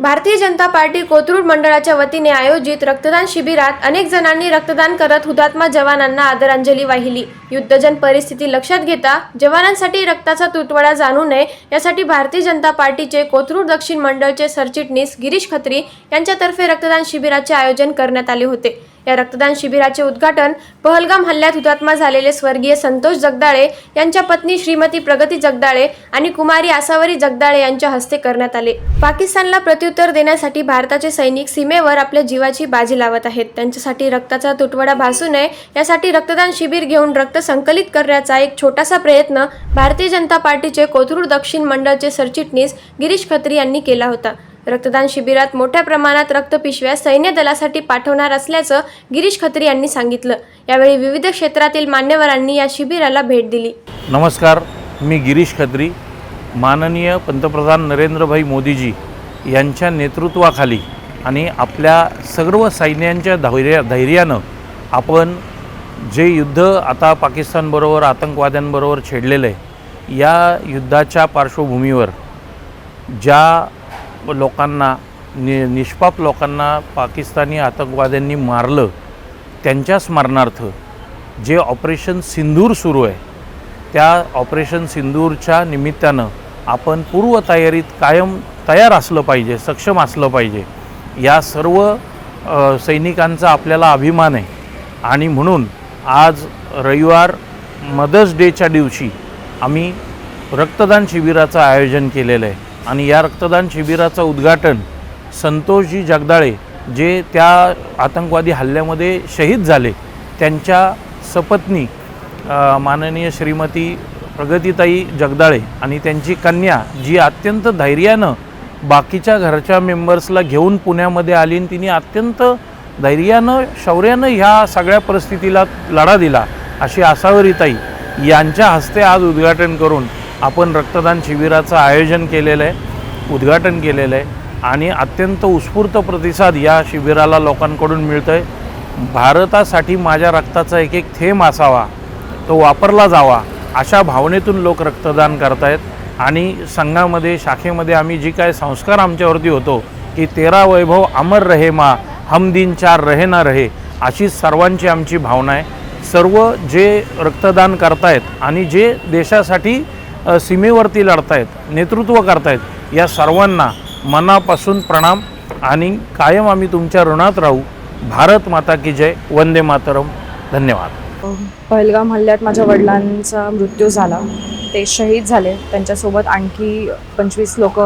Bharatiya Janata party Kothrud मंडळाच्या वतीने आयोजित रक्तदान शिबिरात अनेक जणांनी रक्तदान करत हुतात्मा जवानांना आदरांजली वाहिली. युद्धजन परिस्थिती लक्षात घेता जवानांसाठी रक्ताचा तुटवडा जाणू नये यासाठी भारतीय जनता पार्टीचे कोथरूड दक्षिण मंडळचे सरचिटणीस गिरीश खत्री यांच्यातर्फे रक्तदान शिबिराचे आयोजन करण्यात आले होते. या रक्तदान शिबिराचे उद्घाटन पहलगाम हल्ल्यात हुतात्मा झालेले स्वर्गीय संतोष जगदाळे यांच्या पत्नी श्रीमती प्रगती जगदाळे आणि कुमारी आसावरी जगदाळे यांच्या हस्ते करण्यात आले. पाकिस्तानला प्रत्युत्तर देण्यासाठी भारताचे सैनिक सीमेवर आपल्या जीवाची बाजी लावत आहेत. त्यांच्यासाठी रक्ताचा तुटवडा भासू नये यासाठी रक्तदान शिबिर घेऊन रक्त संकलित करण्याचा एक छोटासा प्रयत्न भारतीय जनता पार्टीचे कोथरूड दक्षिण मंडळचे सरचिटणीस गिरीश खत्री यांनी केला होता. रक्तदान शिबिरात मोठ्या प्रमाणात रक्तपिशव्या सैन्य दलासाठी पाठवणार असल्याचं गिरीश खत्री यांनी सांगितलं. यावेळी विविध क्षेत्रातील मान्यवरांनी या शिबिराला भेट दिली. नमस्कार मी गिरीश खत्री. माननीय पंतप्रधान नरेंद्रभाई मोदीजी यांच्या नेतृत्वाखाली आणि आपल्या सर्व सैन्यांच्या धैर्या धैर्यानं आपण जे युद्ध आता पाकिस्तानबरोबर आतंकवाद्यांबरोबर छेडलेलं आहे या युद्धाच्या पार्श्वभूमीवर ज्या लोकांना नि निष्पाप लोकांना पाकिस्तानी आतंकवाद्यांनी मारलं त्यांच्या स्मरणार्थ जे ऑपरेशन सिंदूर सुरू आहे त्या ऑपरेशन सिंदूरच्या निमित्तानं आपण पूर्वतयारीत कायम तयार असलं पाहिजे सक्षम असलं पाहिजे. या सर्व सैनिकांचा आपल्याला अभिमान आहे. आणि म्हणून आज रविवार मदर्स डेच्या दिवशी आम्ही रक्तदान शिबिराचं आयोजन केलेलं आहे. आणि या रक्तदान शिबिराचं उद्घाटन संतोषजी जगदाळे जे त्या आतंकवादी हल्ल्यामध्ये शहीद झाले त्यांच्या सपत्नी माननीय श्रीमती प्रगतीताई जगदाळे आणि त्यांची कन्या जी अत्यंत धैर्यानं बाकीच्या घरच्या मेंबर्सला घेऊन पुण्यामध्ये आली आणि तिने अत्यंत धैर्यानं शौर्यानं ह्या सगळ्या परिस्थितीला लढा दिला अशी आसावरीताई यांच्या हस्ते आज उद्घाटन करून आपण रक्तदान शिबिराचं आयोजन केलेलं आहे उद्घाटन केलेलं आहे आणि अत्यंत उत्स्फूर्त प्रतिसाद या शिबिराला लोकांकडून मिळतो आहे भारतासाठी माझ्या रक्ताचा एक एक थेंब असावा तो वापरला जावा अशा भावनेतून लोक रक्तदान करतायत. आणि संघामध्ये शाखेमध्ये आम्ही जी काय संस्कार आमच्यावरती होतो की तेरा वैभव अमर रहे मा हम दिन चार रहे ना रहे अशी सर्वांची आमची भावना आहे. सर्व जे रक्तदान करतायत आणि जे देशासाठी सीमेवरती लढतायत नेतृत्व करतायत या सर्वांना मनापासून प्रणाम आणि कायम आम्ही तुमच्या ऋणात राहू. भारत माता की जय. वंदे मातरम. धन्यवाद. पहलगाम हल्ल्यात माझ्या वडिलांचा मृत्यू झाला. ते शहीद झाले. त्यांच्यासोबत आणखी पंचवीस लोक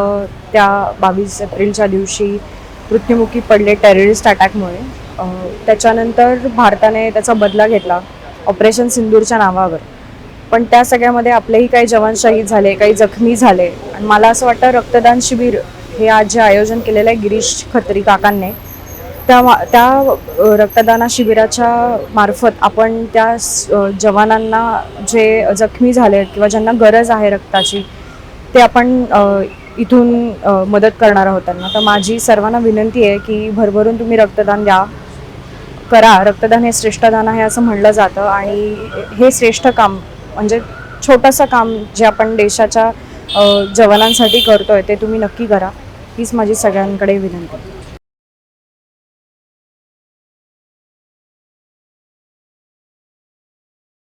त्या बावीस एप्रिलच्या दिवशी मृत्युमुखी पडले टेररिस्ट अटॅकमुळे त्याच्यानंतर भारताने त्याचा बदला घेतला. ऑपरेशन सिंदूरच्या नावावर. पण त्या सगळ्यामध्ये आपलेही काही जवान शहीद झाले काही जखमी झाले. आणि मला असं वाटतं रक्तदान शिबिर हे आज जे आयोजन केलेलं आहे गिरीश खत्री काकांनी त्या त्या रक्तदाना शिबिराच्या मार्फत आपण त्या जवानांना जे जखमी झाले किंवा ज्यांना गरज आहे रक्ताची ते आपण इथून मदत करणार आहोत त्यांना. तर माझी सर्वांना विनंती आहे की भरभरून तुम्ही रक्तदान द्या करा. रक्तदान हे श्रेष्ठ दान आहे असं म्हणलं जातं आणि हे श्रेष्ठ काम म्हणजे छोटंसं काम जे आपण देशाच्या जवानांसाठी करतोय ते तुम्ही नक्की करा. हीच माझी सगळ्यांकडे विनंती.